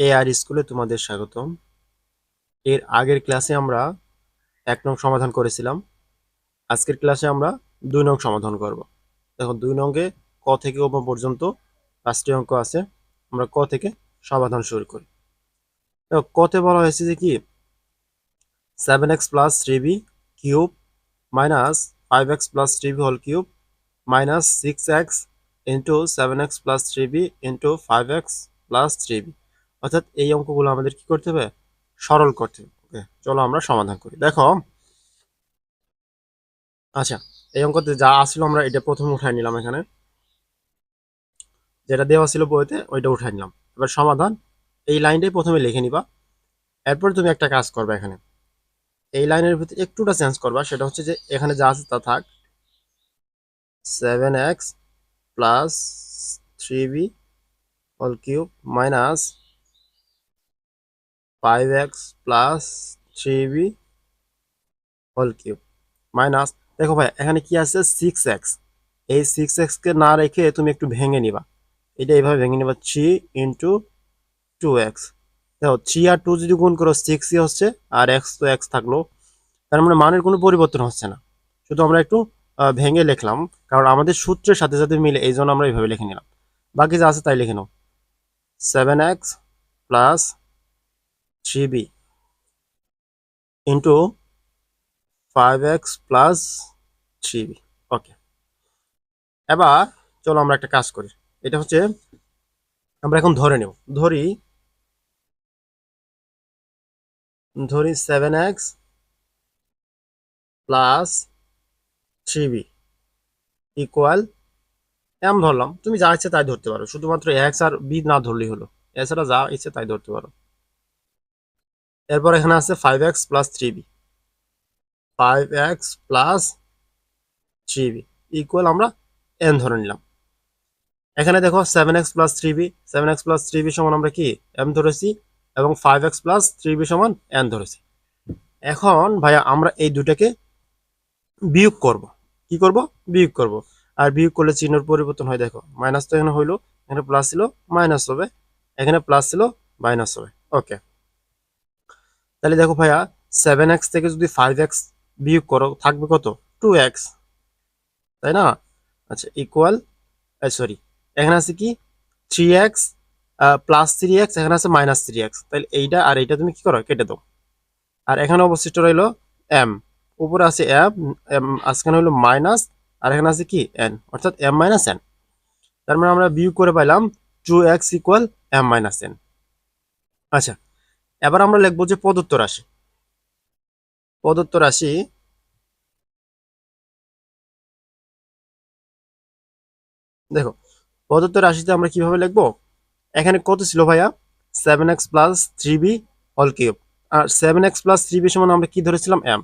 এ আর স্কুলে তোমাদের স্বাগতম। এর আগের ক্লাসে আমরা এক নং সমাধান করেছিলাম। আজকের ক্লাসে আমরা দুই নং সমাধান করব। দেখো, দুই নঙ্গে ক থেকে ও পর্যন্ত পাঁচটি অঙ্ক আছে। আমরা ক থেকে সমাধান শুরু করি। দেখো কতে বলা হয়েছে যে কি? Seven x plus three b cube minus five x plus three b whole cube minus six x into seven x plus three b into five x plus three b অর্থাৎ এই অঙ্কগুলো আমাদের কি করতে হবে? সরল করতে ওকে চলো আমরা সমাধান করি। দেখো। আচ্ছা এই অঙ্কতে যা আসলো আমরা এটা প্রথমে উঠাই নিলাম এখানে। যেটা দেওয়া ছিল বইতে, ওইটা উঠাই নিলাম। এবার সমাধান। এই লাইনটাই প্রথমে লিখে নিবা। এরপর তুমি একটা কাজ করবে এখানে। এই লাইনের ভিতরে একটুটা চেঞ্জ করবা। সেটা হচ্ছে যে, এখানে যা আছে তা থাক। Seven x plus three b whole cube minus five x plus three b whole cube minus দেখো ভাই, এখানে কি আছে? সিক্স এক্স এই সিক্স এক্সকে না রেখে তুমি একটু ভেঙে নিবা। এটা এইভাবে ভেঙে নিবা থ্রি ইন্টু টু এক্স দেখো থ্রি আর টু যদি গুণ করো সিক্সই হচ্ছে, আর এক্স তো এক্স থাকল। তার মানে মানের কোনো পরিবর্তন হচ্ছে না। শুধু আমরা একটু ভেঙে লিখলাম, কারণ আমাদের সূত্রের সাথে সাথে মিলে, এই জন্য আমরা এইভাবে লিখে নিলাম। বাকি যা আছে তাই লিখে নাও। Seven x plus three b into five x plus three okay. এবার চলো আমরা একটা কাজ করি। এটা হচ্ছে আমরা এখন ধরে নেব। ধরি ধরি seven x plus three b equal, m ধরলাম। তুমি যা ইচ্ছে তাই ধরতে পারো। শুধুমাত্র এক্স আর বি না ধরলেই হলো। এছাড়া যা ইচ্ছে তাই ধরতে পারো। এরপর এখানে আছে five x plus three b five x plus three b equal আমরা এন ধরে নিলাম। এখানে দেখো seven x plus three b seven x plus three b সমান আমরা কি? এম ধরেছি এবং five x plus three b সমান এন ধরেছি। এখন ভাইয়া আমরা এই দুটাকে বিয়োগ করব। কি করব? বিয়োগ করব। আর বিয়োগ করলে চিহ্নের পরিবর্তন হয়, দেখো মাইনাস তো এখানে হইল, এখানে প্লাস ছিল মাইনাস হবে, এখানে প্লাস ছিল মাইনাস হবে। ওকে তাহলে দেখো ভাইয়া সেভেন এক্স থেকে যদি ফাইভ এক্স বিয়োগ করো, থাকবে কত? টু এক্স তাই না? আচ্ছা ইকুয়াল সরি এখানে আছে কি? Three x plus three x এখানে আছে মাইনাস থ্রি এক্স তাহলে এইটা আর এইটা তুমি কি করো? কেটে দাও। আর এখানে অবশিষ্ট রইল এম উপরে আছে এম এম আজখানে হলো মাইনাস আর এখানে আছে কি? এন অর্থাৎ এম মাইনাস এন তার মানে আমরা বিয়োগ করে পাইলাম two x equal m minus n আচ্ছা এবার আমরা লিখব যে প্রদত্ত রাশি। প্রদত্ত রাশি দেখো, প্রদত্ত রাশিতে আমরা কীভাবে লিখব? এখানে কত ছিল ভাইয়া? Seven x plus three b all cube আর seven x plus three b সমান আমরা কি ধরেছিলাম? এম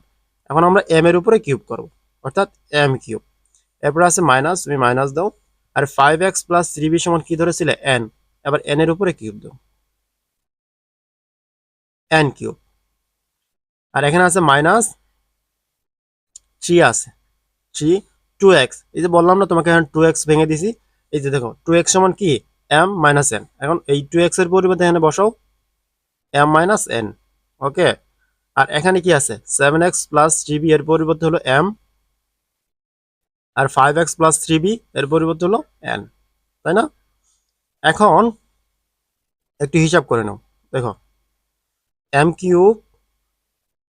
এখন আমরা এম এর উপরে কিউব করব, অর্থাৎ এম কিউব এরপরে আছে মাইনাস তুমি মাইনাস দাও। আর five x plus three b সমান কি ধরেছিলে? এন এবার এন এর উপরে কিউব দাও। এন কিউব আর এখানে আছে মাইনাস থ্রি আছে। থ্রি টু এক্স এই যে বললাম না, তোমাকে এখন টু এক্স ভেঙে দিছি। এই যে দেখো টু এক্স সমান কি? এম মাইনাস এন এখন এই টু এক্সের পরিবর্তে এখানে বসাও। এম মাইনাস এন ওকে আর এখানে কি আছে? Seven x plus three b এর পরিবর্তে হলো M R five x plus three b এর পরিবর্তে হলো এন তাই না? এখন একটু হিসাব করে নাও। দেখো m cube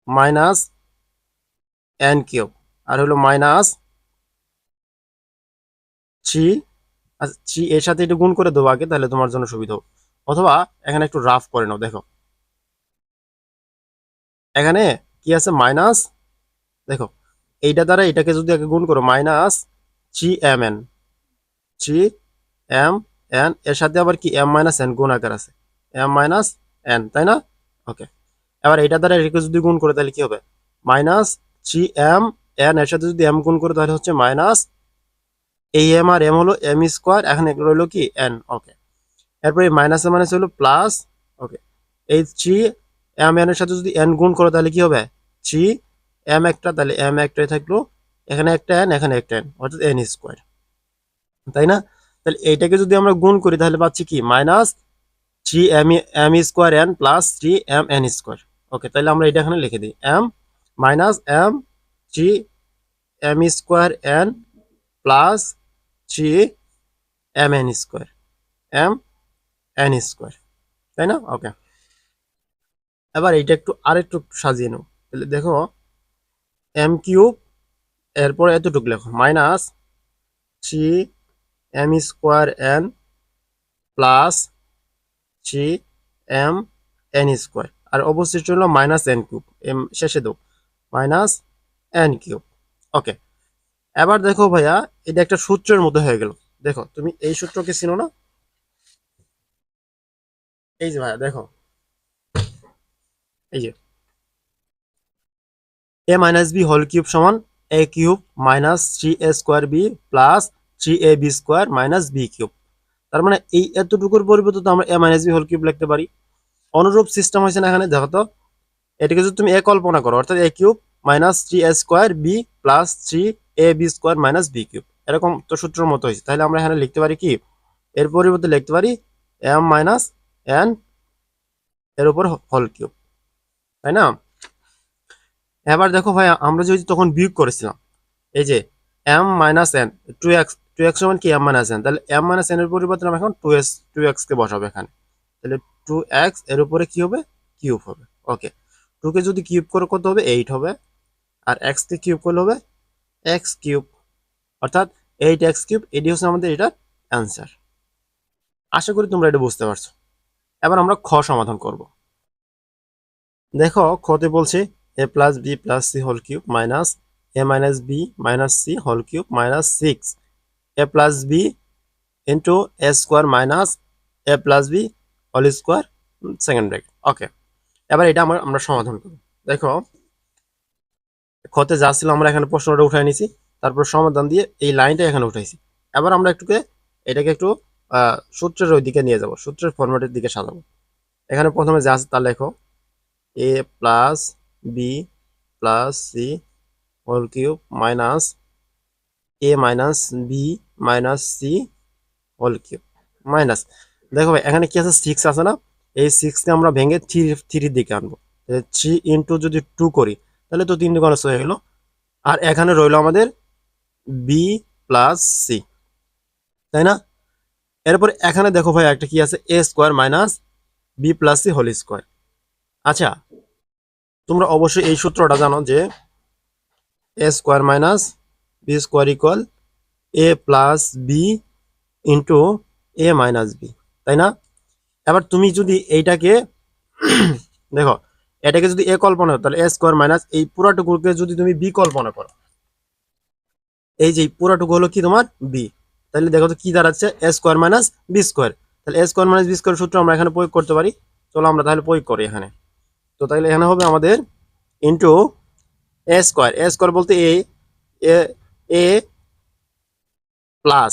minus n cube আর হলো মাইনাস থ্রি থ্রি এর সাথে একটু গুণ করে দেবো আগে, তাহলে তোমার জন্য সুবিধা। অথবা এখানে একটু রাফ করে নাও, দেখো। এখানে কি আছে? মাইনাস দেখো, এইটা দ্বারা এটাকে যদি আগে গুণ করো minus three m n three m n এর সাথে আবার কি এম মাইনাস এন গুণ আকার আছে? এম মাইনাস এন তাই না? ওকে এবার এটা দ্বারা এটাকে যদি গুণ করে, তাহলে কি হবে? মাইনাস থ্রি এম, এন এর সাথে যদি এম গুণ করে, তাহলে হচ্ছে মাইনাস এই এম আর এম হলো এম স্কোয়ার, এখন এগুলো হলো কি? N, okay. এরপরে মাইনাসে মাইনাস হলো প্লাস, ওকে। এই থ্রি এম, এন এর সাথে যদি এন গুণ করো, তাহলে কি হবে? থ্রি এম একটা, তাহলে এম একটাই থাকল। এখানে একটা এন, এখানে একটা এন, অর্থাৎ এন স্কোয়ার। তাই না? তাহলে এইটাকে যদি আমরা গুণ করি, তাহলে পাচ্ছি কি? Minus three m m square n plus three m n square. Okay তাহলে আমরা এটা এখানে লিখে দিই। M minus m three m square n plus three m n square m n square তাই না? ওকে এবার এইটা একটু, আরেকটু একটু সাজিয়ে নেব। তাহলে দেখো এম কিউব এরপর এতটুকু লেখো। Minus three m square n plus three m n square আর অবশিষ্ট হলো মাইনাস এন কিউব এম, শেষে দেব। মাইনাস এন কিউব ওকে এবার দেখো ভাইয়া, এটা একটা সূত্রের মতো হয়ে গেল। দেখো, তুমি এই সূত্রকে চিনো না? এই যে ভাইয়া, দেখো। এই যে। A minus b whole cube সমান a cube minus three a square b plus three a b square minus b cube তার মানে এই এতটুকুর পরিবর্তে তো আমরা a minus b whole cube লিখতে পারি। অনুরূপ সিস্টেম হয়েছে না এখানে? দেখো তো, এটাকে যদি তুমি এ কল্পনা করো, অর্থাৎ a cube minus three a square b plus three a b square minus b cube এরকম তো সূত্রের মতো হয়েছে। তাহলে আমরা এখানে লিখতে পারি কি? এর পরিবর্তে লিখতে পারি এম মাইনাস এন এর উপর হল কিউব তাই না? এবার দেখো ভাই, আমরা যদি তখন বিয়োগ করেছিলাম, এই যে m minus n two x two x সমান কি? এম মাইনাস এন তাহলে এম মাইনাস এন এর পরিবর্তে আমরা এখন টু এস টু এক্স কে বসাবো এখানে। তাহলে টু এক্সের উপরে কি হবে? কিউব হবে। ওকে টু কে যদি কিউব করে কত হবে? এইট হবে। আর এক্স কে কিউব করলে হবে? এক্স কিউব অর্থাৎ এইট এক্স কিউব এটি হচ্ছে আমাদের এটার অ্যান্সার আশা করি তোমরা এটা বুঝতে পারছ। এবার আমরা খ সমাধান করব। দেখো খতে বলছে a plus b plus c whole cube minus a minus b minus c whole cube minus six a plus b into a square minus a plus b whole square second break okay এবার এটা আমার, আমরা সমাধান করব। দেখো খতে যা ছিল আমরা এখানে প্রশ্নটা উঠাই নিছি, তারপর সমাধান দিয়ে এই লাইনটা এখানে উঠাইছি। এবার আমরা একটুকে, এটাকে একটু সূত্রের ওই দিকে নিয়ে যাব, সূত্রের ফরম্যাটের দিকে সাজাবো। এখানে প্রথমে যা আছে তা লেখো। A plus b plus c whole cube minus a minus b minus c whole cube minus দেখো ভাই, এখানে কি আছে? সিক্স আছে না? এই সিক্সকে আমরা ভেঙে থ্রি থ্রির দিকে আনব। থ্রি ইন্টু যদি টু করি, তাহলে তো তিন দুগুণ হয়ে গেল। আর এখানে রইল আমাদের বি প্লাস সি তাই না? এরপর এখানে দেখো ভাই, একটা কি আছে? A square minus b plus c whole square আচ্ছা তোমরা অবশ্যই এই সূত্রটা জানো যে a square minus b square equal a plus b into a minus b তাই না? এবার তুমি যদি এইটাকে, দেখো, এটাকে যদি এ কল্পনা তাহলে এ স্কোয়ার মাইনাস এই পুরাটুকুকে যদি তুমি বি কল্পনা করো, এই যে পুরাটুকু হলো কি তোমার? বি। তাহলে দেখো তো কি দাঁড়াচ্ছে? A square minus b square. তাহলে a square minus b square সূত্র আমরা এখানে প্রয়োগ করতে পারি। চলো আমরা তাহলে প্রয়োগ করি এখানে। তো তাহলে এখানে হবে আমাদের into a square a square বলতে এ এ প্লাস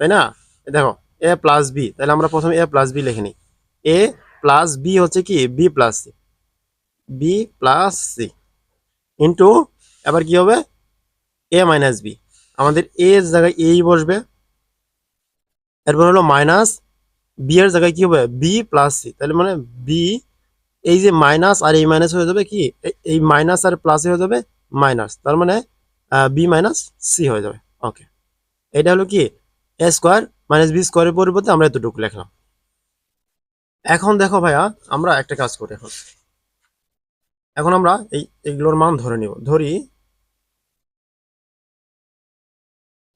তাই না? দেখো এ প্লাস বি তাহলে আমরা প্রথমে এ প্লাস বি লিখে নিই। এ প্লাস বি হচ্ছে কি? B plus c b plus c into এবার কি হবে? এ মাইনাস বি আমাদের এর জায়গায় এই বসবে। এরপর হলো মাইনাস বি এর জায়গায় কি হবে? বি প্লাস সি তাহলে মানে বি এই যে মাইনাস আর এই মাইনাস হয়ে যাবে কি? এই মাইনাস আর প্লাস হয়ে যাবে মাইনাস তার মানে বি মাইনাস সি হয়ে যাবে। ওকে এটা হলো কি? এ স্কোয়ার মাইনাস বি স্কোয়ারের পরিবর্তে আমরা এতটুকু লিখলাম। এখন দেখো ভাইয়া, আমরা একটা কাজ করি এখন। এখন আমরা এই এগুলোর মান ধরে নিব। ধরি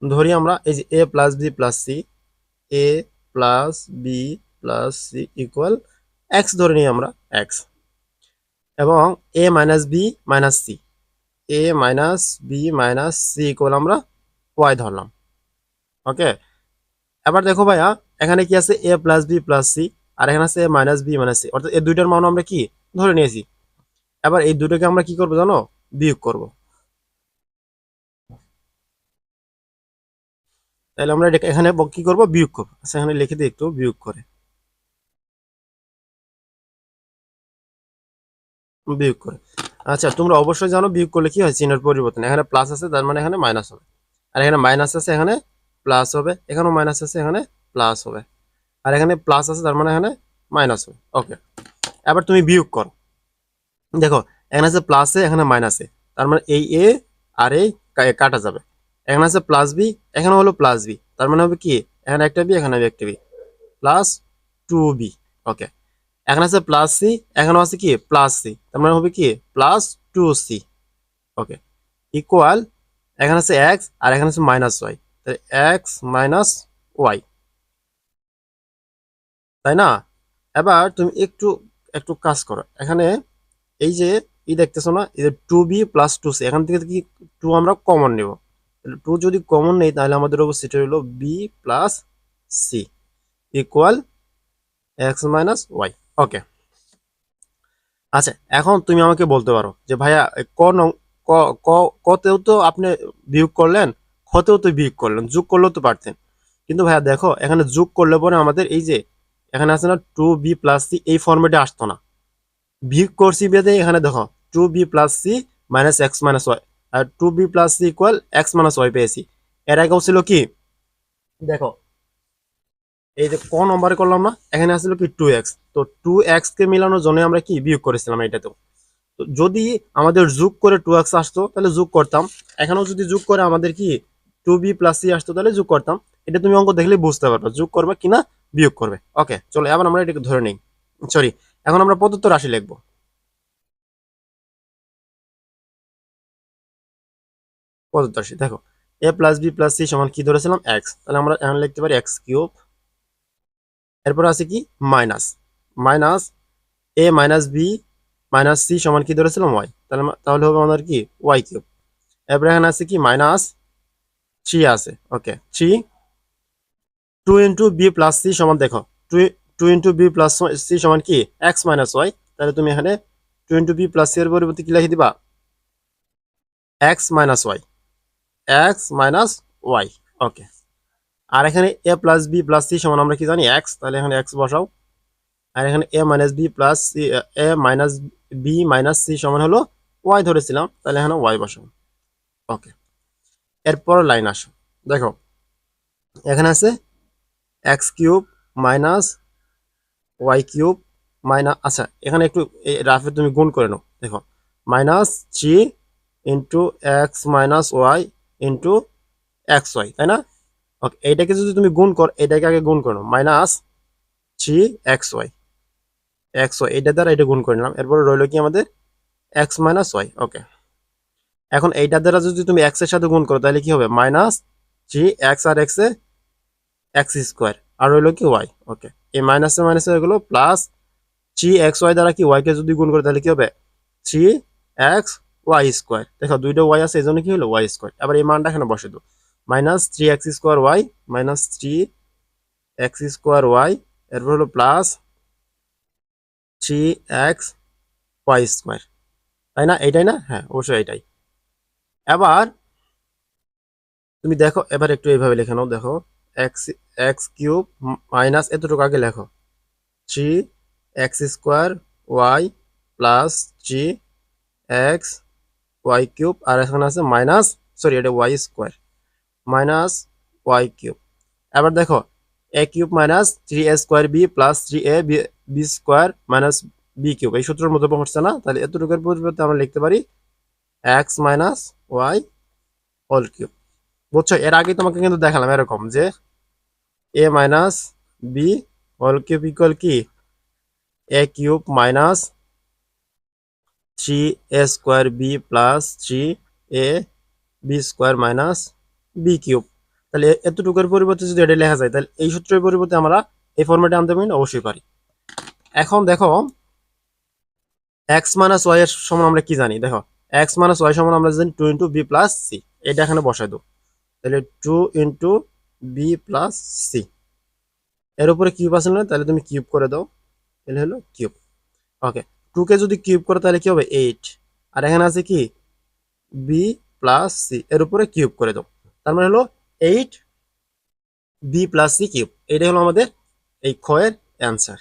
ধরি আমরা এই যে a plus b plus c a plus b plus c equal x ধরে নিই আমরা এক্স এবং a minus b minus c a minus b minus c equal আমরা ওয়াই ধরলাম। ওকে এবার দেখো ভাইয়া, এখানে কি আছে? A plus b plus c আর এখানে আছে a minus b minus c অর্থাৎ এই দুইটার মান আমরা কি? ধরে নিয়েছি। এবার এই দুটোকে আমরা কি করব জানো? বিয়োগ করব। তাহলে আমরা এখানে কি করব? বিয়োগ করব। আচ্ছা এখানে লিখে দিই একটু, বিয়োগ করে। বিয়োগ করে। আচ্ছা তোমরা অবশ্যই জানো বিয়োগ করলে কি হয়? চিহ্নের পরিবর্তন। এখানে প্লাস আছে, তার মানে এখানে মাইনাস হবে। আর এখানে মাইনাস আছে, এখানে প্লাস হবে, এখানেও মাইনাস আছে, এখানে প্লাস হবে। আর এখানে প্লাস আছে, তার মানে এখানে মাইনাস হবে। ওকে এবার তুমি বিয়োগ করো। দেখো, এখানে আছে প্লাস এখানে মাইনাস তার মানে এই এ আর এই কাটা যাবে। এখানে আছে প্লাস বি এখানে হলো প্লাস বি তার মানে হবে কি? এখানে একটা বি এখানে হবে একটা b plus two b okay এখানে আছে প্লাস সি এখানে আছে কি? প্লাস সি তার মানে হবে কি? Plus two c okay equal এখানে আছে এক্স আর এখানে আছে minus y x minus y. তাই না? এবার তুমি একটু একটু কাজ করো। এখানে এই যে ই দেখতেছো না, এই যে two b plus two c, এখান থেকে কি টু আমরা কমন নেব? টু যদি কমন নেই, তাহলে আমাদের অবস্থিত হলো b plus c equal x minus y. Okay. আচ্ছা এখন তুমি আমাকে বলতে পারো যে ভাইয়া ক ক, কতেও তো আপনি বিয়োগ করলেন খতেও তো বিয়োগ করলেন, যোগ করলেও তো পারতেন। কিন্তু ভাইয়া দেখো, এখানে যোগ করলে পরে আমাদের এই যে, এখানে আছে না টু বি প্লাস সি এই ফর্মেটে আসতো না। বিয়োগ করছি বেঁধে এখানে দেখো two b plus c minus x minus y আর two b plus c equal x minus y পেয়েছি। এর আগেও ছিল কি? দেখো, এই যে ক নম্বরে করলাম না, এখানে আসলে কি টু এক্স তো টু এক্স কে মিলানোর জন্য আমরা কি বিয়োগ করেছিলাম এটাতেও তো যদি আমাদের যোগ করে টু এক্স আসতো, তাহলে যোগ করতাম। এখানেও যদি যোগ করে আমাদের কি টু বি প্লাস সি আসতো, তাহলে যোগ করতাম। এটা তুমি অঙ্ক দেখলে বুঝতে পারবে, যোগ করবে কিনা, বিয়োগ করবে। ওকে চলো, এবার আমরা এটাকে ধরে নিই। সরি এখন আমরা প্রদত্ত রাশি লিখব। প্রদত্ত রাশি, দেখো a plus b plus c সমান কি ধরেছিলাম? এক্স তাহলে আমরা এখন লিখতে পারি এক্স কিউব এরপর আছে কি? Minus minus a minus b minus c সমান কি ধরেছিলাম? ওয়াই তাহলে তাহলে হবে আমাদের কি? ওয়াই কিউব এরপর এখানে আছে কি? মাইনাস থ্রি আছে, okay, three. Two into b plus c সমান দেখো, two two into b plus c সমান কি? X minus y. তাহলে তুমি এখানে two into b plus c এর পরিবর্তে কি লিখে দিবা? X minus y. X minus y, okay. আর এখানে a plus b plus c সমান আমরা কি জানি? এক্স। তাহলে এখানে এক্স বসাও। আর এখানে a minus b plus c, a minus b minus c সমান হলো ওয়াই ধরেছিলাম। তাহলে এখানে ওয়াই বসাও, ওকে। এরপর লাইন আসো। দেখো, এখানে আছে x cube minus y cube minus আচ্ছা এখানে একটু রাফে তুমি গুণ করে নাও। দেখো, minus three into x minus y into x y, তাই না? ওকে, এইটাকে যদি তুমি গুণ কর, এটাকে আগে গুণ করো minus three x y x y এটা দ্বারা এটা গুণ করে নিলাম। এরপরে রইল কি আমাদের? X minus y, okay. এখন এইটা দ্বারা যদি তুমি এক্সের সাথে গুণ করো, তাহলে কি হবে? মাইনাস থ্রি এক্স আর এক্স এ এক্স স্কোয়ার। আর রইল কি ওয়াই ওকে। এই মাইনাসে মাইনাসে হয়ে গেলো প্লাস থ্রি এক্স ওয়াই দ্বারা কি ওয়াইকে যদি গুণ করে, তাহলে কি হবে? Three x y square. দেখো, দুইটা ওয়াই আছে এই জন্য কি হলো? Y square. আবার এই মানটা এখানে বসে দাও। Minus three x square y minus three x square y এরপর হলো plus three x y square. তাই না? এইটাই না? হ্যাঁ অবশ্যই এইটাই। এবার তুমি দেখো, এবার একটু এইভাবে লেখে নাও, দেখো এক্স এক্স কিউব মাইনাস এতটুকু আগে লেখো। Three x square y plus three x y cube আর এখানে আছে মাইনাস সরি এটা y square minus y cube এবার দেখো a cube minus three a square b plus three a b square minus b cube এই সূত্রের মধ্যে পড়ছে না, তাহলে এতটুকুর পরিবর্তে আমরা লিখতে পারি X minus Y whole cube বুঝছ? এর আগে তোমাকে কিন্তু দেখালাম এরকম যে A minus B whole cube equal কি? A cube minus three A square B plus three A B square minus B cube তাহলে এতটুকুর পরিবর্তে যদি এটা লেখা যায়, তাহলে এই সূত্রের পরিবর্তে আমরা এই ফর্মেটে আনতে পারি, অবশ্যই পারি। এখন দেখো এক্স মাইনাস ওয়াই এর সমান আমরা কি জানি? দেখো এক্স মাইনাস ওয়াই সমান আমরা জানি two into B plus C, এটা এখানে বসাই দেবো। তাহলে two into B plus C. এর উপরে কিউব আছে না, তাহলে তুমি কিউব করে দাও। তাহলে হলো কিউব। ওকে টু কে যদি কিউব করে, তাহলে কি হবে? এইট আর এখানে আছে কি? বি প্লাস সি এর উপরে কিউব করে দাও। তার মানে হলো eight B plus C cube. এইটাই হলো আমাদের এই ক্ষয়ের অ্যান্সার